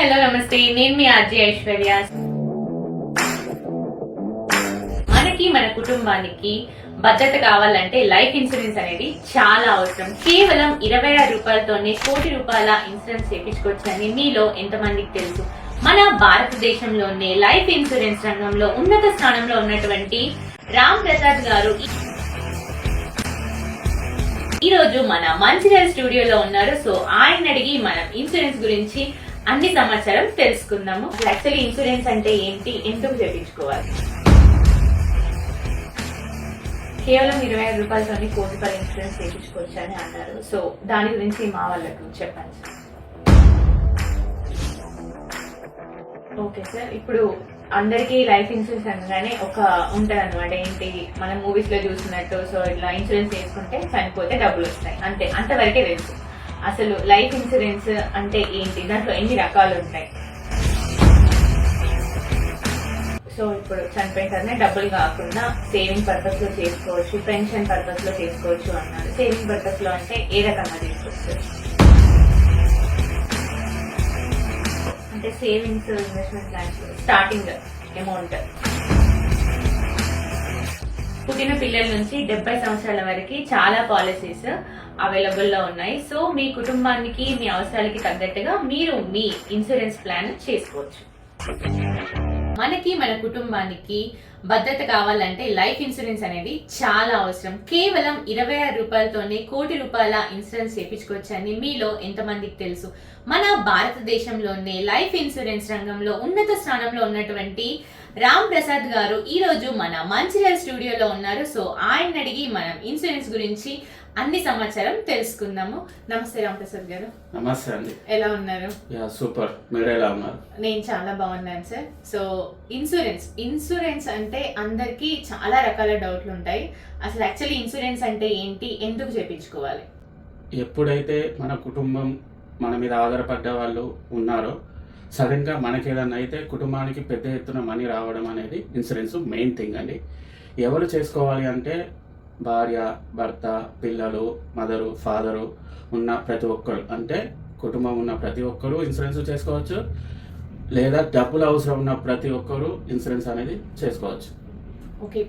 Hello నమస్తే నేను మీ RG Aishwarya. మనకి మన కుటుంబానికి భద్రత కావాలంటే లైఫ్ ఇన్సూరెన్స్ అనేది చాలా అవసరం. కేవలం ఇరవై ఆరు రూపాయలతోనే కోటి రూపాయల ఇన్సూరెన్స్ చేపించుకోవచ్చని మీలో ఎంతమందికి తెలుసు? మన భారతదేశంలోనే లైఫ్ ఇన్సూరెన్స్ రంగంలో ఉన్నత స్థానంలో ఉన్నటువంటి రామ్ ప్రసాద్ గారు ఈ రోజు మన మంచిర్యాల స్టూడియోలో ఉన్నారు. సో ఆయన అడిగి మనం ఇన్సూరెన్స్ గురించి అన్ని సమాచారం తెలుసుకుందాము. యాక్చువల్లీ ఇన్సూరెన్స్ అంటే ఏంటి? ఎందుకు చేయించుకోవాలి కేవలం ఇరవై ఐదు రూపాయలతోని కోటి రూపాయల ఇన్సూరెన్స్ చేయించుకోవచ్చు అని అన్నారు. సో దాని గురించి మా వాళ్ళకు చెప్పండి సార్. Okay sir. ఇప్పుడు అందరికీ లైఫ్ ఇన్సూరెన్స్ అనగానే ఒక ఉంటుంది అనమాట ఏంటి? మనం మూవీస్లో చూసినట్టు సో ఇట్లా ఇన్సూరెన్స్ చేసుకుంటే చనిపోతే డబ్బులు వస్తాయి. అంతే. అంతవరకే తెలుసు. అసలు లైఫ్ ఇన్సూరెన్స్ అంటే ఏంటి? దాంట్లో ఎన్ని రకాలు ఉంటాయి సో ఇప్పుడు చనిపోయిన తర్వాత డబ్బులు కాకుండా సేవింగ్ పర్పస్లో చేసుకోవచ్చు పెన్షన్ పర్పస్లో చేసుకోవచ్చు అన్నారు. సేవింగ్ పర్పస్లో అంటే ఏ రకంగా చేసుకోవచ్చు అంటే savings investment plans starting amount. పుట్టిన పిల్లల నుంచి డెబ్బై సంవత్సరాల వరకు చాలా పాలసీస్ అవైలబుల్లో ఉన్నాయి. సో మీ కుటుంబానికి మీ అవసరాలకి తగ్గట్టుగా మీరు మీ ఇన్సూరెన్స్ ప్లాన్ చేసుకోవచ్చు. మనకి మన కుటుంబానికి భద్రత కావాలంటే లైఫ్ ఇన్సూరెన్స్ అనేది చాలా అవసరం. కేవలం ఇరవై ఆరు రూపాయలతోనే కోటి రూపాయల ఇన్సూరెన్స్ చేపించుకోవచ్చని మీలో ఎంతమందికి తెలుసు? మన భారతదేశంలోనే లైఫ్ ఇన్సూరెన్స్ రంగంలో ఉన్నత స్థానంలో ఉన్నటువంటి రామ్ ప్రసాద్ గారు ఈరోజు మన మంచిర్యాల స్టూడియోలో ఉన్నారు. సో ఆయన అడిగి మనం ఇన్సూరెన్స్ గురించి అన్ని సమాచారం తెలుసుకుందాము. నమస్తే రామ్ ప్రసాద్ గారు. నమస్తే అండి. ఎలా ఉన్నారు? Yeah super. మీరు ఎలా ఉన్నారు? నేను చాలా బాగున్నాను సార్. So insurance. ఇన్సూరెన్స్ అంటే అందరికీ చాలా రకాల డౌట్లు ఉంటాయి. అసలు యాక్చువల్లీ ఇన్సూరెన్స్ అంటే ఏంటి? ఎందుకు చేపించుకోవాలి? ఎప్పుడైతే మన కుటుంబం మన మీద ఆధారపడ్డ వాళ్ళు ఉన్నారో సడన్గా మనకి ఏదన్నా అయితే కుటుంబానికి పెద్ద ఎత్తున మనీ రావడం అనేది ఇన్సూరెన్స్ మెయిన్ థింగ్ అండి. ఎవరు చేసుకోవాలి అంటే భార్య భర్త పిల్లలు మదరు ఫాదరు ఉన్న ప్రతి ఒక్కరు. అంటే కుటుంబం ఉన్న ప్రతి ఒక్కరు ఇన్సూరెన్స్ చేసుకోవచ్చు. లేదా డబ్బులు అవసరం ఉన్న ప్రతి ఒక్కరు ఇన్సూరెన్స్ అనేది చేసుకోవచ్చు. ఓకే